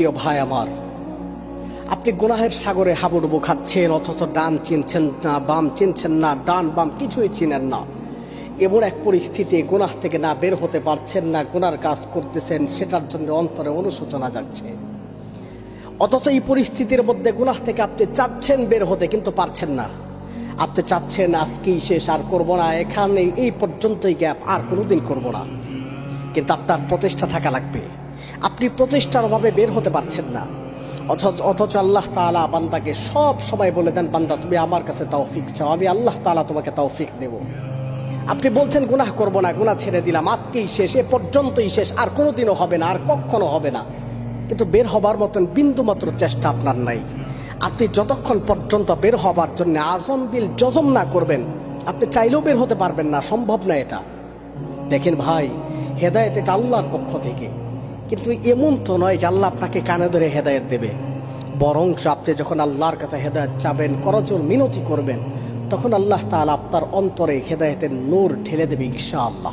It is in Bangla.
প্রিয় ভাই আমার, আপনি গোনাহের সাগরে হাবুডুবু খাচ্ছেন, অথচ ডান চিনছেন না, বাম চিনছেন না, ডান বাম কিছুই চিনেন না। এমন এক পরিস্থিতি গোনাহ থেকে না বের হতে পারছেন না, গোনার কাজ করতেছেন, সেটার জন্য অন্তরে অনুশোচনা যাচ্ছে অথচ এই পরিস্থিতির মধ্যে গুনাহ থেকে আপনি চাচ্ছেন বের হতে, কিন্তু পারছেন না। আপনি চাচ্ছেন, আজকেই শেষ, আর করব না এখানে এই পর্যন্তই গ্যাপ, আর কোনোদিন করব না। কিন্তু আপনার প্রচেষ্টা থাকা লাগবে। আপনি প্রচেষ্টার অভাবে বের হতে পারছেন না। অথচ অথচ আল্লাহ তাআলা বান্দাকে সব সময় বলে দেন, বান্দা, তুমি আমার কাছে তৌফিক চাও, আমি আল্লাহ তাআলা তোমাকে তৌফিক দেব। আপনি বলছেন, গুনাহ করব না, গুনাহ ছেড়ে দিলাম, আজকেই শেষ, এ পর্যন্তই শেষ, আর কোনোদিনও হবে না, আর কখনো হবে না। কিন্তু বের হবার মতন বিন্দুমাত্র চেষ্টা আপনার নাই। আপনি যতক্ষণ পর্যন্ত বের হবার জন্য আজম বিল যজম না করবেন, আপনি চাইলেও বের হতে পারবেন না, সম্ভব না এটা। দেখেন ভাই, হেদায়েত এটা আল্লাহর পক্ষ থেকে। কিন্তু এমন তো নয় যে আল্লাহ আপনাকে কানে ধরে হেদায়ত দেবে। বরং আপনি যখন আল্লাহর কাছে হেদায়ত চাবেন, করজোর মিনতি করবেন, তখন আল্লাহ তাআলা আপনার অন্তরে হেদায়তের নূর ঢেলে দেবে ইনশাআল্লাহ।